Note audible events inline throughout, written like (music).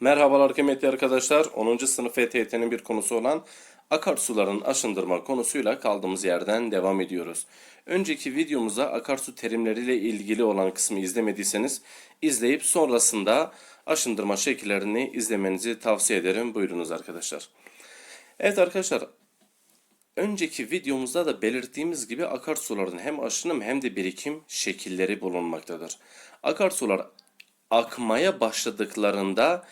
Merhabalar kıymetli arkadaşlar. 10. sınıf ETYT'nin bir konusu olan akarsuların aşındırma konusuyla kaldığımız yerden devam ediyoruz. Önceki videomuza akarsu terimleriyle ilgili olan kısmı izlemediyseniz izleyip sonrasında aşındırma şekillerini izlemenizi tavsiye ederim. Buyurunuz arkadaşlar. Evet arkadaşlar Önceki videomuzda da belirttiğimiz gibi akarsuların hem aşınım hem de birikim şekilleri bulunmaktadır. Akarsular akmaya başladıklarında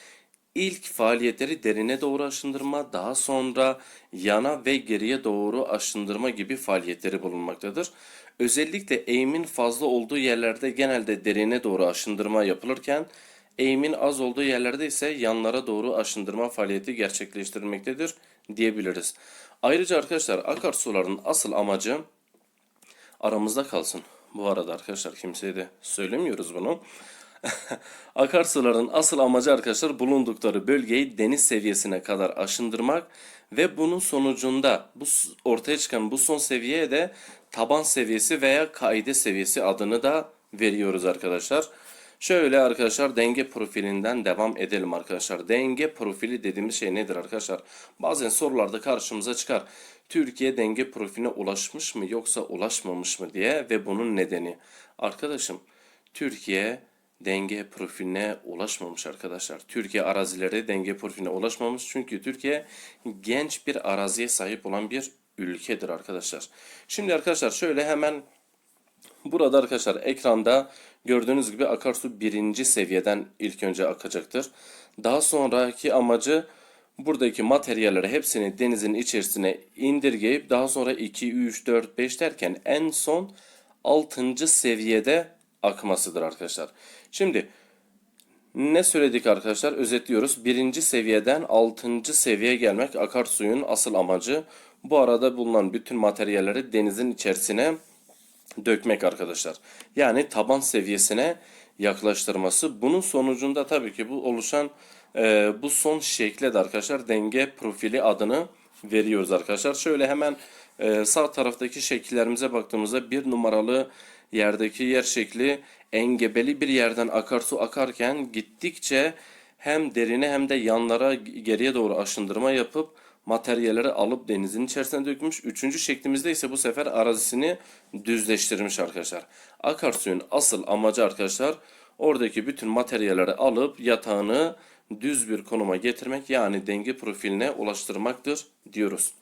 ilk faaliyetleri derine doğru aşındırma, daha sonra yana ve geriye doğru aşındırma gibi faaliyetleri bulunmaktadır. Özellikle eğimin fazla olduğu yerlerde genelde derine doğru aşındırma yapılırken eğimin az olduğu yerlerde ise yanlara doğru aşındırma faaliyeti gerçekleştirilmektedir diyebiliriz. Ayrıca arkadaşlar akarsuların asıl amacı aramızda kalsın. Bu arada arkadaşlar kimseye de söylemiyoruz bunu. (laughs) Akarsuların asıl amacı arkadaşlar bulundukları bölgeyi deniz seviyesine kadar aşındırmak ve bunun sonucunda bu ortaya çıkan bu son seviyeye de taban seviyesi veya kaide seviyesi adını da veriyoruz arkadaşlar. Şöyle arkadaşlar denge profilinden devam edelim arkadaşlar. Denge profili dediğimiz şey nedir arkadaşlar? Bazen sorularda karşımıza çıkar. Türkiye denge profiline ulaşmış mı yoksa ulaşmamış mı diye ve bunun nedeni. Arkadaşım Türkiye denge profiline ulaşmamış arkadaşlar. Türkiye arazileri denge profiline ulaşmamış çünkü Türkiye genç bir araziye sahip olan bir ülkedir arkadaşlar. Şimdi arkadaşlar şöyle hemen Burada arkadaşlar ekranda gördüğünüz gibi akarsu birinci seviyeden ilk önce akacaktır. Daha sonraki amacı buradaki materyalleri hepsini denizin içerisine indirgeyip daha sonra 2, 3, 4, 5 derken en son 6. seviyede akmasıdır arkadaşlar. Şimdi ne söyledik arkadaşlar? Özetliyoruz. Birinci seviyeden altıncı seviyeye gelmek akarsuyun asıl amacı. Bu arada bulunan bütün materyalleri denizin içerisine dökmek arkadaşlar. Yani taban seviyesine yaklaştırması. Bunun sonucunda tabii ki bu oluşan e, bu son şekle de arkadaşlar denge profili adını veriyoruz arkadaşlar. Şöyle hemen e, sağ taraftaki şekillerimize baktığımızda bir numaralı yerdeki yer şekli engebeli bir yerden akarsu akarken gittikçe hem derine hem de yanlara geriye doğru aşındırma yapıp materyalleri alıp denizin içerisine dökmüş. Üçüncü şeklimizde ise bu sefer arazisini düzleştirmiş arkadaşlar. Akarsuyun asıl amacı arkadaşlar oradaki bütün materyalleri alıp yatağını düz bir konuma getirmek yani denge profiline ulaştırmaktır diyoruz.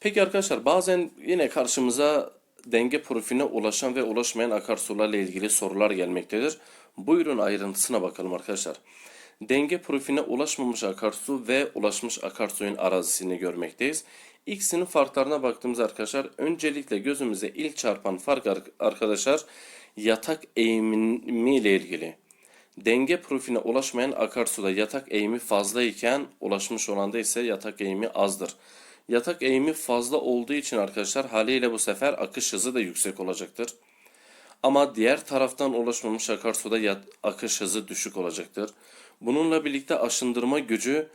Peki arkadaşlar bazen yine karşımıza denge profiline ulaşan ve ulaşmayan akarsularla ilgili sorular gelmektedir. Buyurun ayrıntısına bakalım arkadaşlar. Denge profiline ulaşmamış akarsu ve ulaşmış akarsuyun arazisini görmekteyiz. İkisinin farklarına baktığımız arkadaşlar öncelikle gözümüze ilk çarpan fark ar- arkadaşlar yatak eğimi ile ilgili. Denge profiline ulaşmayan akarsuda yatak eğimi fazla iken ulaşmış olanda ise yatak eğimi azdır. Yatak eğimi fazla olduğu için arkadaşlar haliyle bu sefer akış hızı da yüksek olacaktır. Ama diğer taraftan ulaşmamış akarsuda yat- akış hızı düşük olacaktır. Bununla birlikte aşındırma gücü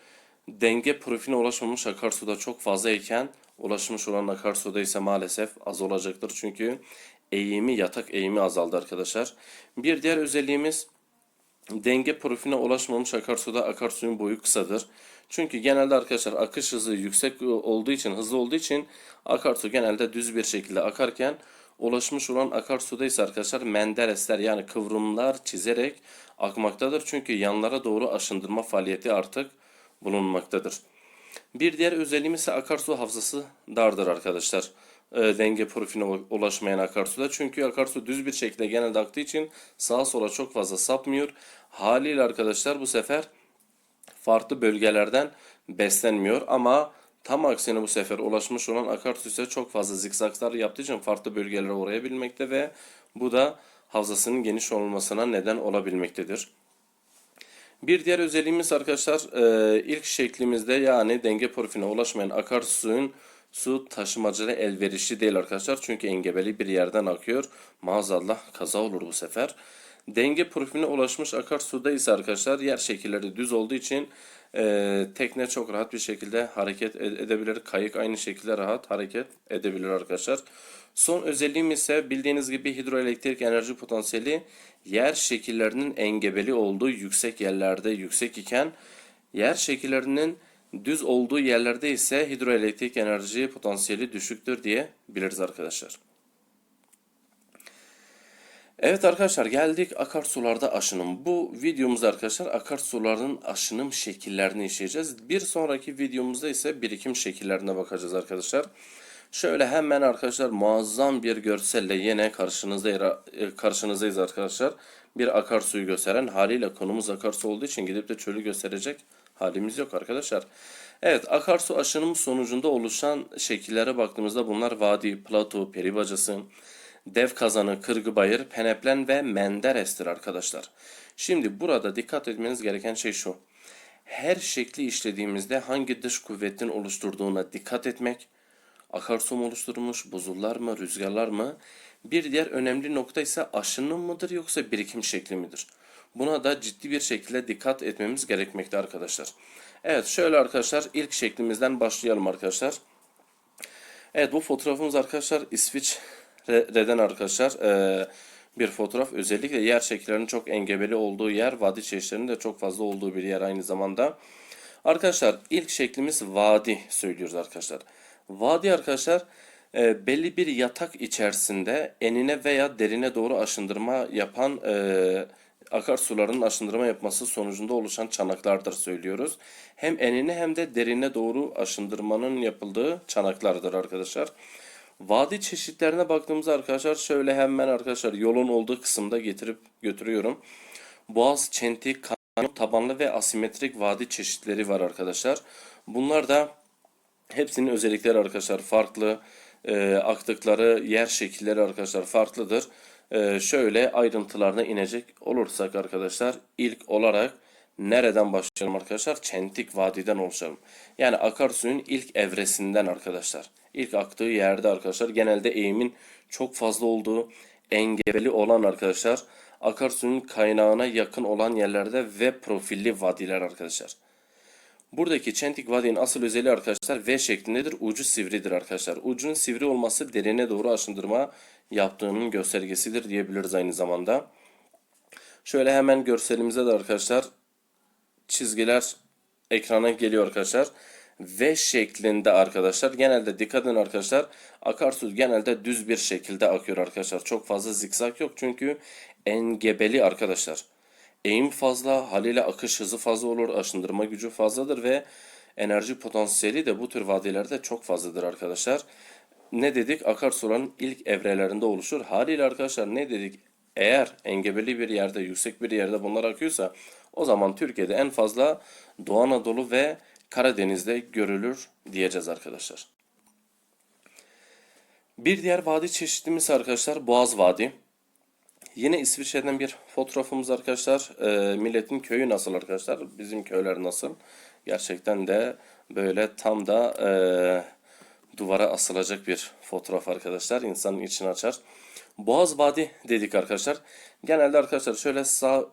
denge profiline ulaşmamış akarsuda çok fazla iken ulaşmış olan akarsuda ise maalesef az olacaktır. Çünkü eğimi yatak eğimi azaldı arkadaşlar. Bir diğer özelliğimiz denge profiline ulaşmamış akarsuda akarsuyun boyu kısadır. Çünkü genelde arkadaşlar akış hızı yüksek olduğu için, hızlı olduğu için akarsu genelde düz bir şekilde akarken ulaşmış olan akarsuda ise arkadaşlar menderesler yani kıvrımlar çizerek akmaktadır. Çünkü yanlara doğru aşındırma faaliyeti artık bulunmaktadır. Bir diğer özelliğimiz ise akarsu hafızası dardır arkadaşlar. E, denge profiline ulaşmayan akarsuda. Çünkü akarsu düz bir şekilde genelde aktığı için sağa sola çok fazla sapmıyor. Haliyle arkadaşlar bu sefer farklı bölgelerden beslenmiyor ama tam aksine bu sefer ulaşmış olan akarsu ise çok fazla zikzaklar yaptığı için farklı bölgelere uğrayabilmekte ve bu da havzasının geniş olmasına neden olabilmektedir. Bir diğer özelliğimiz arkadaşlar e, ilk şeklimizde yani denge profiline ulaşmayan akarsuyun su taşımacılığı elverişli değil arkadaşlar. Çünkü engebeli bir yerden akıyor. Maazallah kaza olur bu sefer. Denge profiline ulaşmış akarsuda ise arkadaşlar yer şekilleri düz olduğu için Ee, tekne çok rahat bir şekilde hareket ed- edebilir. Kayık aynı şekilde rahat hareket edebilir arkadaşlar. Son özelliğim ise bildiğiniz gibi hidroelektrik enerji potansiyeli yer şekillerinin engebeli olduğu yüksek yerlerde yüksek iken yer şekillerinin düz olduğu yerlerde ise hidroelektrik enerji potansiyeli düşüktür diye biliriz arkadaşlar. Evet arkadaşlar geldik akarsularda aşınım. Bu videomuzda arkadaşlar akarsuların aşınım şekillerini işleyeceğiz. Bir sonraki videomuzda ise birikim şekillerine bakacağız arkadaşlar. Şöyle hemen arkadaşlar muazzam bir görselle yine karşınızdayız, karşınızdayız arkadaşlar. Bir akarsuyu gösteren haliyle konumuz akarsu olduğu için gidip de çölü gösterecek halimiz yok arkadaşlar. Evet akarsu aşınımı sonucunda oluşan şekillere baktığımızda bunlar vadi, plato, peri bacası, Dev kazanı, kırgıbayır, peneplen ve menderestir arkadaşlar. Şimdi burada dikkat etmeniz gereken şey şu. Her şekli işlediğimizde hangi dış kuvvetin oluşturduğuna dikkat etmek, akarsu mu oluşturmuş, buzullar mı, rüzgarlar mı? Bir diğer önemli nokta ise aşınım mıdır yoksa birikim şekli midir? Buna da ciddi bir şekilde dikkat etmemiz gerekmekte arkadaşlar. Evet şöyle arkadaşlar ilk şeklimizden başlayalım arkadaşlar. Evet bu fotoğrafımız arkadaşlar İsviçre'den arkadaşlar eee, bir fotoğraf. Özellikle yer şekillerinin çok engebeli olduğu yer, vadi çeşitlerinin de çok fazla olduğu bir yer aynı zamanda. Arkadaşlar ilk şeklimiz vadi söylüyoruz arkadaşlar. Vadi arkadaşlar e, belli bir yatak içerisinde enine veya derine doğru aşındırma yapan e, akarsuların aşındırma yapması sonucunda oluşan çanaklardır söylüyoruz. Hem enine hem de derine doğru aşındırmanın yapıldığı çanaklardır arkadaşlar. Vadi çeşitlerine baktığımızda arkadaşlar şöyle hemen arkadaşlar yolun olduğu kısımda getirip götürüyorum. Boğaz, çentik, kanyon tabanlı ve asimetrik vadi çeşitleri var arkadaşlar. Bunlar da hepsinin özellikleri arkadaşlar farklı. Ee, aktıkları yer şekilleri arkadaşlar farklıdır. Ee, şöyle ayrıntılarına inecek olursak arkadaşlar ilk olarak nereden başlayalım arkadaşlar? Çentik vadiden oluşalım. Yani akarsuyun ilk evresinden arkadaşlar. İlk aktığı yerde arkadaşlar genelde eğimin çok fazla olduğu engebeli olan arkadaşlar akarsuyun kaynağına yakın olan yerlerde ve profilli vadiler arkadaşlar. Buradaki çentik vadinin asıl özelliği arkadaşlar V şeklindedir. Ucu sivridir arkadaşlar. Ucunun sivri olması derine doğru aşındırma yaptığının göstergesidir diyebiliriz aynı zamanda. Şöyle hemen görselimize de arkadaşlar çizgiler ekrana geliyor arkadaşlar. V şeklinde arkadaşlar. Genelde dikkat edin arkadaşlar. Akarsu genelde düz bir şekilde akıyor arkadaşlar. Çok fazla zikzak yok çünkü engebeli arkadaşlar. Eğim fazla, haliyle akış hızı fazla olur, aşındırma gücü fazladır ve enerji potansiyeli de bu tür vadilerde çok fazladır arkadaşlar. Ne dedik? Akarsuların ilk evrelerinde oluşur. Haliyle arkadaşlar ne dedik? Eğer engebeli bir yerde, yüksek bir yerde bunlar akıyorsa o zaman Türkiye'de en fazla Doğu Anadolu ve Karadeniz'de görülür diyeceğiz arkadaşlar. Bir diğer vadi çeşitimiz arkadaşlar Boğaz Vadi. Yine İsviçre'den bir fotoğrafımız arkadaşlar. Ee, milletin köyü nasıl arkadaşlar? Bizim köyler nasıl? Gerçekten de böyle tam da e, duvara asılacak bir fotoğraf arkadaşlar. İnsanın içini açar. Boğaz Vadi dedik arkadaşlar. Genelde arkadaşlar şöyle sağ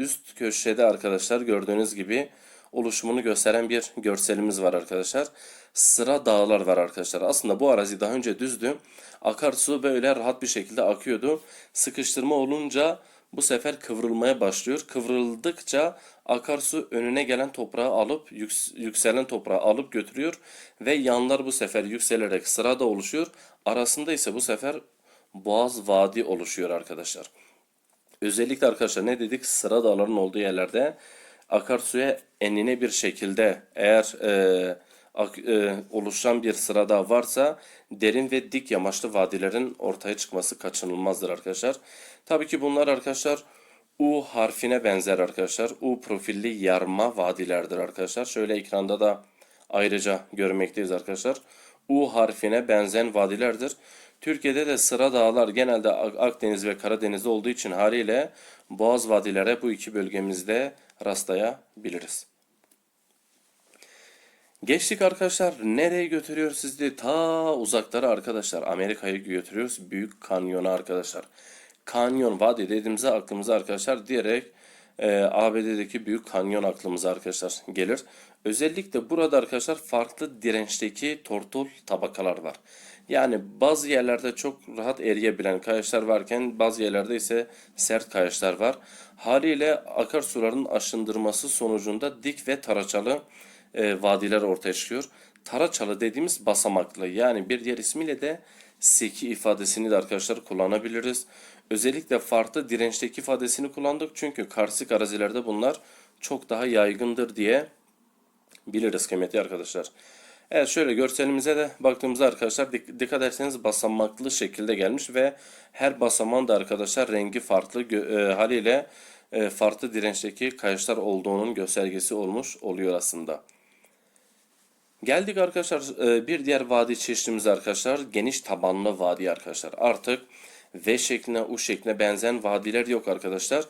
üst köşede arkadaşlar gördüğünüz gibi oluşumunu gösteren bir görselimiz var arkadaşlar. Sıra dağlar var arkadaşlar. Aslında bu arazi daha önce düzdü. Akarsu böyle rahat bir şekilde akıyordu. Sıkıştırma olunca bu sefer kıvrılmaya başlıyor. Kıvrıldıkça akarsu önüne gelen toprağı alıp yüks- yükselen toprağı alıp götürüyor ve yanlar bu sefer yükselerek sırada oluşuyor. Arasında ise bu sefer Boğaz Vadi oluşuyor arkadaşlar. Özellikle arkadaşlar ne dedik? Sıra dağların olduğu yerlerde akarsuya enine bir şekilde eğer e, ak- e, oluşan bir sıra dağ varsa derin ve dik yamaçlı vadilerin ortaya çıkması kaçınılmazdır arkadaşlar. Tabii ki bunlar arkadaşlar U harfine benzer arkadaşlar. U profilli yarma vadilerdir arkadaşlar. Şöyle ekranda da ayrıca görmekteyiz arkadaşlar. U harfine benzeyen vadilerdir. Türkiye'de de sıra dağlar genelde Ak- Akdeniz ve Karadeniz'de olduğu için haliyle Boğaz vadilere bu iki bölgemizde rastlayabiliriz. Geçtik arkadaşlar. Nereye götürüyor sizi? Ta uzaklara arkadaşlar. Amerika'yı götürüyoruz. Büyük kanyona arkadaşlar. Kanyon vadi dediğimizde aklımıza arkadaşlar direkt e, ABD'deki Büyük Kanyon aklımıza arkadaşlar gelir. Özellikle burada arkadaşlar farklı dirençteki tortul tabakalar var. Yani bazı yerlerde çok rahat eriyebilen kayaçlar varken bazı yerlerde ise sert kayaçlar var. Haliyle akarsuların aşındırması sonucunda dik ve taraçalı e, vadiler ortaya çıkıyor. Taraçalı dediğimiz basamaklı yani bir diğer ismiyle de seki ifadesini de arkadaşlar kullanabiliriz. Özellikle farklı dirençteki ifadesini kullandık çünkü karstik arazilerde bunlar çok daha yaygındır diye biliriz kıymetli arkadaşlar. Evet şöyle görselimize de baktığımızda arkadaşlar dik- dikkat ederseniz basamaklı şekilde gelmiş ve her basamağın da arkadaşlar rengi farklı e, haliyle e, farklı dirençteki kayaçlar olduğunun göstergesi olmuş oluyor aslında. Geldik arkadaşlar e, bir diğer vadi çeşitimiz arkadaşlar geniş tabanlı vadi arkadaşlar. Artık V şekline U şekline benzeyen vadiler yok arkadaşlar.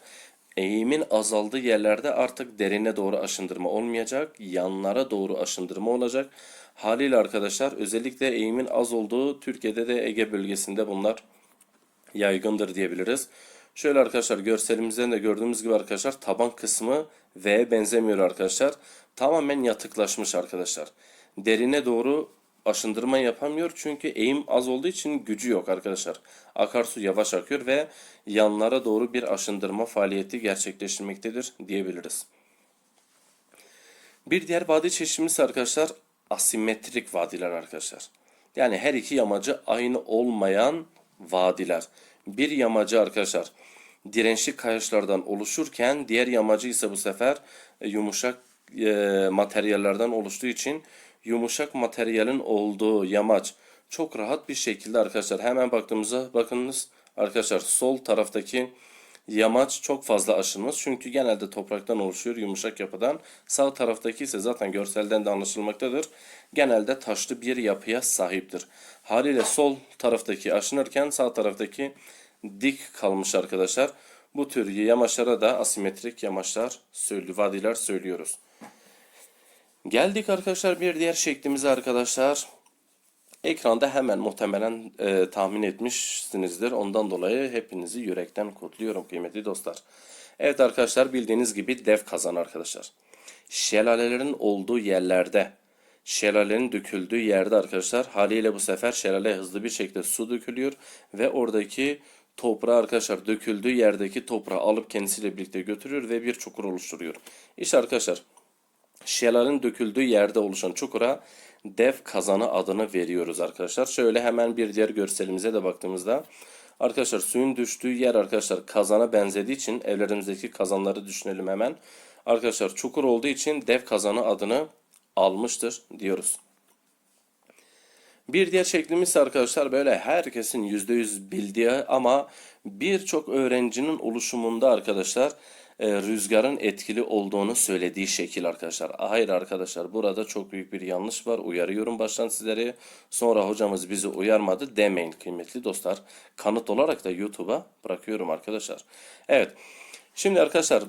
Eğimin azaldığı yerlerde artık derine doğru aşındırma olmayacak. Yanlara doğru aşındırma olacak. Haliyle arkadaşlar özellikle eğimin az olduğu Türkiye'de de Ege bölgesinde bunlar yaygındır diyebiliriz. Şöyle arkadaşlar görselimizden de gördüğümüz gibi arkadaşlar taban kısmı V'ye benzemiyor arkadaşlar. Tamamen yatıklaşmış arkadaşlar. Derine doğru aşındırma yapamıyor çünkü eğim az olduğu için gücü yok arkadaşlar. Akarsu yavaş akıyor ve yanlara doğru bir aşındırma faaliyeti gerçekleştirmektedir diyebiliriz. Bir diğer vadi çeşitimiz arkadaşlar asimetrik vadiler arkadaşlar. Yani her iki yamacı aynı olmayan vadiler. Bir yamacı arkadaşlar dirençli kayaçlardan oluşurken diğer yamacı ise bu sefer e, yumuşak e, materyallerden oluştuğu için yumuşak materyalin olduğu yamaç çok rahat bir şekilde arkadaşlar hemen baktığımızda bakınız arkadaşlar sol taraftaki Yamaç çok fazla aşılmaz çünkü genelde topraktan oluşuyor yumuşak yapıdan. Sağ taraftaki ise zaten görselden de anlaşılmaktadır. Genelde taşlı bir yapıya sahiptir. Haliyle sol taraftaki aşınırken sağ taraftaki dik kalmış arkadaşlar. Bu tür yamaçlara da asimetrik yamaçlar, söylü, vadiler söylüyoruz. Geldik arkadaşlar bir diğer şeklimize arkadaşlar. Ekranda hemen muhtemelen e, tahmin etmişsinizdir. Ondan dolayı hepinizi yürekten kutluyorum kıymetli dostlar. Evet arkadaşlar bildiğiniz gibi dev kazan arkadaşlar. Şelalelerin olduğu yerlerde, şelalenin döküldüğü yerde arkadaşlar haliyle bu sefer şelale hızlı bir şekilde su dökülüyor ve oradaki toprağı arkadaşlar döküldüğü yerdeki toprağı alıp kendisiyle birlikte götürüyor ve bir çukur oluşturuyor. İşte arkadaşlar şelalenin döküldüğü yerde oluşan çukura dev kazanı adını veriyoruz arkadaşlar. Şöyle hemen bir diğer görselimize de baktığımızda arkadaşlar suyun düştüğü yer arkadaşlar kazana benzediği için evlerimizdeki kazanları düşünelim hemen. Arkadaşlar çukur olduğu için dev kazanı adını almıştır diyoruz. Bir diğer şeklimiz arkadaşlar böyle herkesin %100 bildiği ama birçok öğrencinin oluşumunda arkadaşlar e, rüzgarın etkili olduğunu söylediği şekil arkadaşlar. Hayır arkadaşlar burada çok büyük bir yanlış var. Uyarıyorum baştan sizleri. Sonra hocamız bizi uyarmadı demeyin kıymetli dostlar. Kanıt olarak da YouTube'a bırakıyorum arkadaşlar. Evet. Şimdi arkadaşlar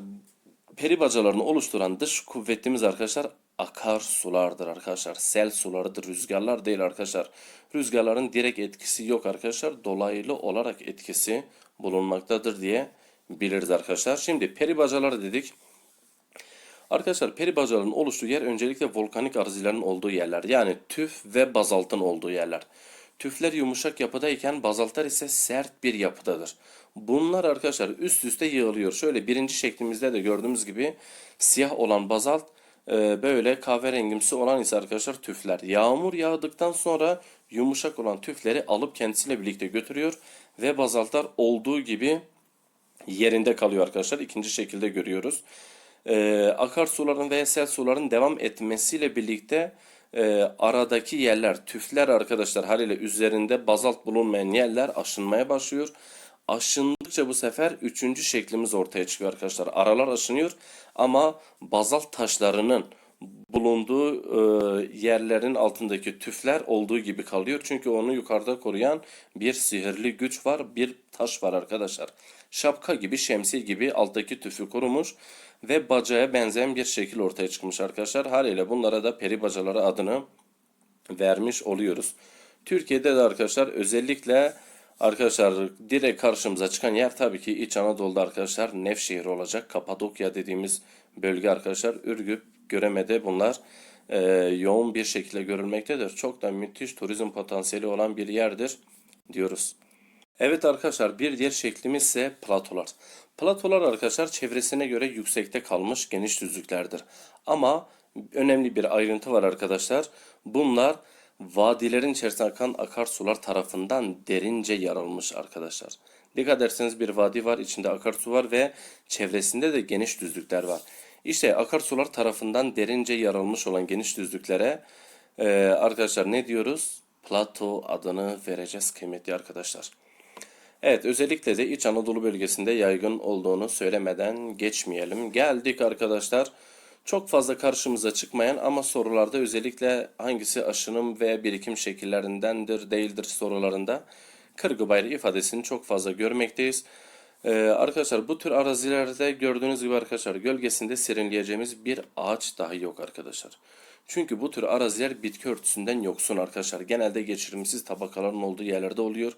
peri bacalarını oluşturan dış kuvvetimiz arkadaşlar akar sulardır arkadaşlar. Sel sularıdır. Rüzgarlar değil arkadaşlar. Rüzgarların direkt etkisi yok arkadaşlar. Dolaylı olarak etkisi bulunmaktadır diye biliriz arkadaşlar. Şimdi peri bacaları dedik. Arkadaşlar peri bacalarının oluştuğu yer öncelikle volkanik arazilerin olduğu yerler. Yani tüf ve bazaltın olduğu yerler. Tüfler yumuşak yapıdayken bazaltlar ise sert bir yapıdadır. Bunlar arkadaşlar üst üste yığılıyor. Şöyle birinci şeklimizde de gördüğümüz gibi siyah olan bazalt e, böyle kahverengimsi olan ise arkadaşlar tüfler. Yağmur yağdıktan sonra yumuşak olan tüfleri alıp kendisiyle birlikte götürüyor ve bazaltlar olduğu gibi yerinde kalıyor arkadaşlar. İkinci şekilde görüyoruz. Ee, akarsuların ve sel suların devam etmesiyle birlikte e, aradaki yerler, tüfler arkadaşlar haliyle üzerinde bazalt bulunmayan yerler aşınmaya başlıyor. Aşındıkça bu sefer üçüncü şeklimiz ortaya çıkıyor arkadaşlar. Aralar aşınıyor ama bazalt taşlarının bulunduğu e, yerlerin altındaki tüfler olduğu gibi kalıyor. Çünkü onu yukarıda koruyan bir sihirli güç var, bir taş var arkadaşlar. Şapka gibi, şemsiye gibi alttaki tüfü korumuş ve bacaya benzeyen bir şekil ortaya çıkmış arkadaşlar. Haliyle bunlara da peri bacaları adını vermiş oluyoruz. Türkiye'de de arkadaşlar özellikle Arkadaşlar direkt karşımıza çıkan yer tabii ki İç Anadolu'da arkadaşlar Nevşehir olacak. Kapadokya dediğimiz bölge arkadaşlar. Ürgüp, Göreme'de bunlar e, yoğun bir şekilde görülmektedir. Çok da müthiş turizm potansiyeli olan bir yerdir diyoruz. Evet arkadaşlar bir diğer şeklimiz ise platolar. Platolar arkadaşlar çevresine göre yüksekte kalmış geniş düzlüklerdir. Ama önemli bir ayrıntı var arkadaşlar. Bunlar vadilerin içerisine akan akarsular tarafından derince yarılmış arkadaşlar. Dikkat ederseniz bir vadi var, içinde akarsu var ve çevresinde de geniş düzlükler var. İşte akarsular tarafından derince yarılmış olan geniş düzlüklere e, arkadaşlar ne diyoruz? Plato adını vereceğiz kıymetli arkadaşlar. Evet özellikle de İç Anadolu bölgesinde yaygın olduğunu söylemeden geçmeyelim. Geldik arkadaşlar. Çok fazla karşımıza çıkmayan ama sorularda özellikle hangisi aşınım ve birikim şekillerindendir değildir sorularında kırgı ifadesini çok fazla görmekteyiz. Ee, arkadaşlar bu tür arazilerde gördüğünüz gibi arkadaşlar gölgesinde serinleyeceğimiz bir ağaç dahi yok arkadaşlar. Çünkü bu tür araziler bitki örtüsünden yoksun arkadaşlar. Genelde geçirimsiz tabakaların olduğu yerlerde oluyor.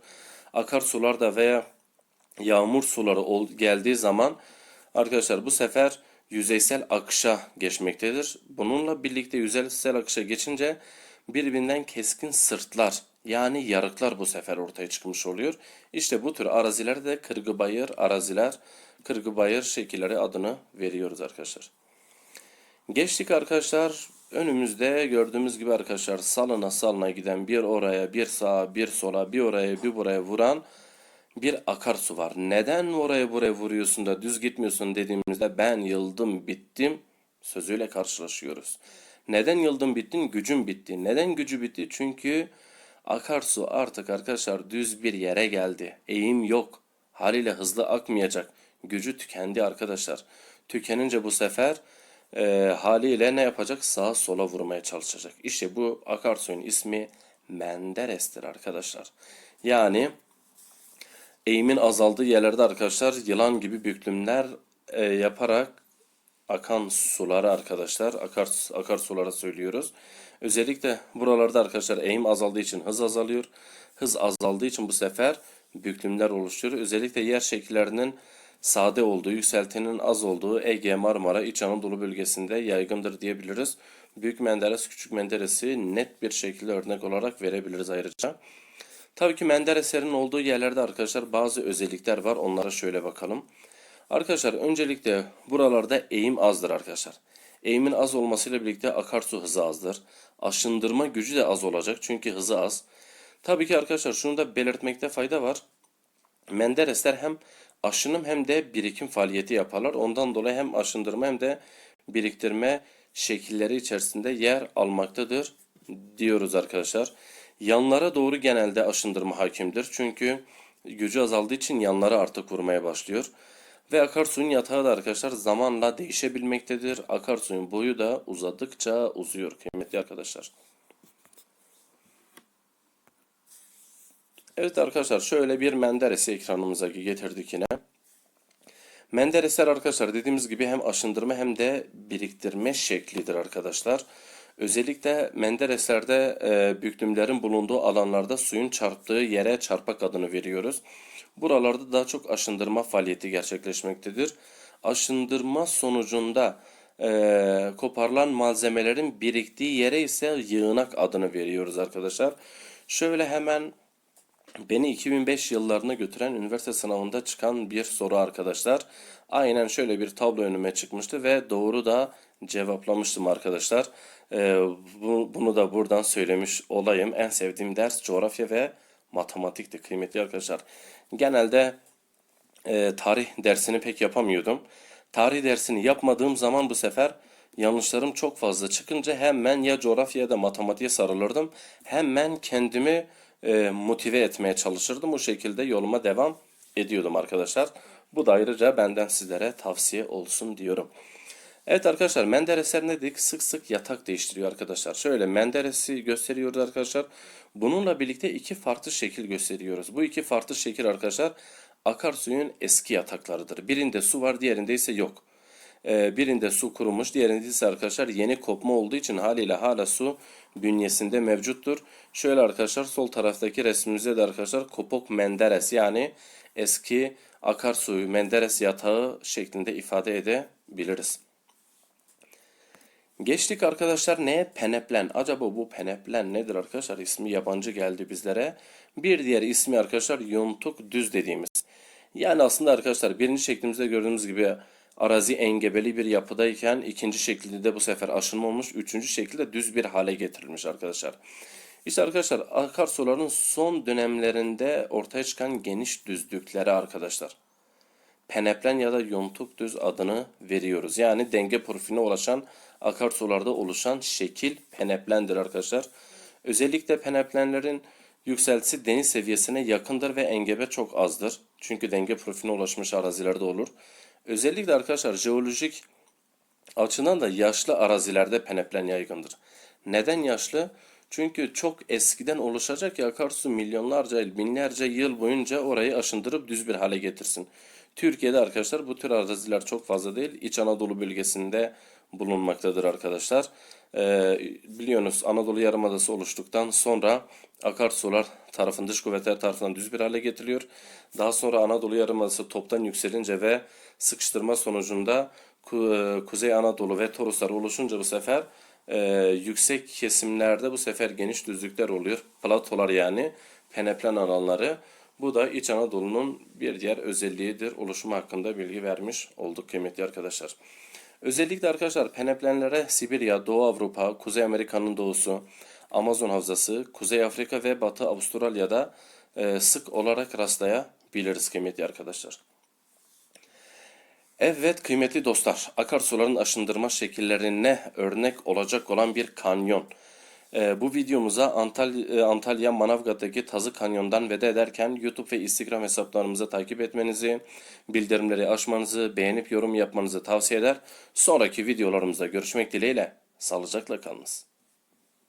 Akarsularda veya yağmur suları geldiği zaman arkadaşlar bu sefer yüzeysel akışa geçmektedir. Bununla birlikte yüzeysel akışa geçince birbirinden keskin sırtlar yani yarıklar bu sefer ortaya çıkmış oluyor. İşte bu tür arazilerde de kırgıbayır araziler, kırgıbayır şekilleri adını veriyoruz arkadaşlar. Geçtik arkadaşlar. Önümüzde gördüğümüz gibi arkadaşlar salına salına giden bir oraya bir sağa bir sola bir oraya bir buraya vuran bir akarsu var. Neden oraya buraya vuruyorsun da düz gitmiyorsun dediğimizde ben yıldım bittim sözüyle karşılaşıyoruz. Neden yıldım bittin? Gücüm bitti. Neden gücü bitti? Çünkü akarsu artık arkadaşlar düz bir yere geldi. Eğim yok. Haliyle hızlı akmayacak. Gücü tükendi arkadaşlar. Tükenince bu sefer e, haliyle ne yapacak? Sağa sola vurmaya çalışacak. İşte bu akarsuyun ismi Menderes'tir arkadaşlar. Yani eğimin azaldığı yerlerde arkadaşlar yılan gibi büklümler e, yaparak akan suları arkadaşlar akar akarsulara söylüyoruz. Özellikle buralarda arkadaşlar eğim azaldığı için hız azalıyor. Hız azaldığı için bu sefer büklümler oluşuyor. Özellikle yer şekillerinin sade olduğu, yükseltinin az olduğu Ege, Marmara, İç Anadolu bölgesinde yaygındır diyebiliriz. Büyük Menderes, Küçük Menderes'i net bir şekilde örnek olarak verebiliriz ayrıca. Tabii ki Mendereslerin olduğu yerlerde arkadaşlar bazı özellikler var. Onlara şöyle bakalım. Arkadaşlar öncelikle buralarda eğim azdır arkadaşlar. Eğimin az olmasıyla birlikte akarsu hızı azdır. Aşındırma gücü de az olacak çünkü hızı az. Tabii ki arkadaşlar şunu da belirtmekte fayda var. Menderesler hem aşınım hem de birikim faaliyeti yaparlar. Ondan dolayı hem aşındırma hem de biriktirme şekilleri içerisinde yer almaktadır diyoruz arkadaşlar. Yanlara doğru genelde aşındırma hakimdir. Çünkü gücü azaldığı için yanlara artık vurmaya başlıyor. Ve akarsuyun yatağı da arkadaşlar zamanla değişebilmektedir. Akarsuyun boyu da uzadıkça uzuyor kıymetli arkadaşlar. Evet arkadaşlar şöyle bir Menderes'i ekranımıza getirdik yine. Menderesler arkadaşlar dediğimiz gibi hem aşındırma hem de biriktirme şeklidir arkadaşlar. Özellikle Mendereslerde e, büklümlerin bulunduğu alanlarda suyun çarptığı yere çarpak adını veriyoruz. Buralarda daha çok aşındırma faaliyeti gerçekleşmektedir. Aşındırma sonucunda e, koparılan malzemelerin biriktiği yere ise yığınak adını veriyoruz arkadaşlar. Şöyle hemen Beni 2005 yıllarına götüren üniversite sınavında çıkan bir soru arkadaşlar. Aynen şöyle bir tablo önüme çıkmıştı ve doğru da cevaplamıştım arkadaşlar. Ee, bu, bunu da buradan söylemiş olayım. En sevdiğim ders coğrafya ve matematikti kıymetli arkadaşlar. Genelde e, tarih dersini pek yapamıyordum. Tarih dersini yapmadığım zaman bu sefer yanlışlarım çok fazla çıkınca hemen ya coğrafya ya da matematiğe sarılırdım. Hemen kendimi e, motive etmeye çalışırdım. O şekilde yoluma devam ediyordum arkadaşlar. Bu da ayrıca benden sizlere tavsiye olsun diyorum. Evet arkadaşlar Menderesler ne dedik? Sık sık yatak değiştiriyor arkadaşlar. Şöyle Menderes'i gösteriyoruz arkadaşlar. Bununla birlikte iki farklı şekil gösteriyoruz. Bu iki farklı şekil arkadaşlar akarsuyun eski yataklarıdır. Birinde su var diğerinde ise yok. Ee, birinde su kurumuş, diğerinde ise arkadaşlar yeni kopma olduğu için haliyle hala su bünyesinde mevcuttur. Şöyle arkadaşlar sol taraftaki resmimizde de arkadaşlar Kopok Menderes yani eski akarsuyu Menderes yatağı şeklinde ifade edebiliriz. Geçtik arkadaşlar neye? Peneplen. Acaba bu peneplen nedir arkadaşlar? İsmi yabancı geldi bizlere. Bir diğer ismi arkadaşlar yontuk düz dediğimiz. Yani aslında arkadaşlar birinci şeklimizde gördüğümüz gibi arazi engebeli bir yapıdayken ikinci şekilde de bu sefer aşınma olmuş. Üçüncü şekilde düz bir hale getirilmiş arkadaşlar. İşte arkadaşlar akarsuların son dönemlerinde ortaya çıkan geniş düzlükleri arkadaşlar peneplen ya da yontuk düz adını veriyoruz. Yani denge profiline ulaşan akarsularda oluşan şekil peneplendir arkadaşlar. Özellikle peneplenlerin yükseltisi deniz seviyesine yakındır ve engebe çok azdır. Çünkü denge profiline ulaşmış arazilerde olur. Özellikle arkadaşlar jeolojik açıdan da yaşlı arazilerde peneplen yaygındır. Neden yaşlı? Çünkü çok eskiden oluşacak ya akarsu milyonlarca binlerce yıl boyunca orayı aşındırıp düz bir hale getirsin. Türkiye'de arkadaşlar bu tür araziler çok fazla değil. İç Anadolu bölgesinde bulunmaktadır arkadaşlar. Ee, biliyorsunuz Anadolu Yarımadası oluştuktan sonra akarsular tarafın dış kuvvetler tarafından düz bir hale getiriliyor. Daha sonra Anadolu Yarımadası toptan yükselince ve sıkıştırma sonucunda e, Kuzey Anadolu ve Toroslar oluşunca bu sefer e, yüksek kesimlerde bu sefer geniş düzlükler oluyor. Platolar yani peneplen alanları. Bu da İç Anadolu'nun bir diğer özelliğidir. Oluşumu hakkında bilgi vermiş olduk kıymetli arkadaşlar. Özellikle arkadaşlar peneplenlere Sibirya, Doğu Avrupa, Kuzey Amerika'nın doğusu, Amazon Havzası, Kuzey Afrika ve Batı Avustralya'da e, sık olarak rastlayabiliriz kıymetli arkadaşlar. Evet kıymetli dostlar, akarsuların aşındırma şekillerine örnek olacak olan bir kanyon. Ee, bu videomuza Antalya, e, Antalya Manavgat'taki Tazı Kanyon'dan veda ederken YouTube ve Instagram hesaplarımızı takip etmenizi, bildirimleri açmanızı, beğenip yorum yapmanızı tavsiye eder. Sonraki videolarımızda görüşmek dileğiyle, sağlıcakla kalınız.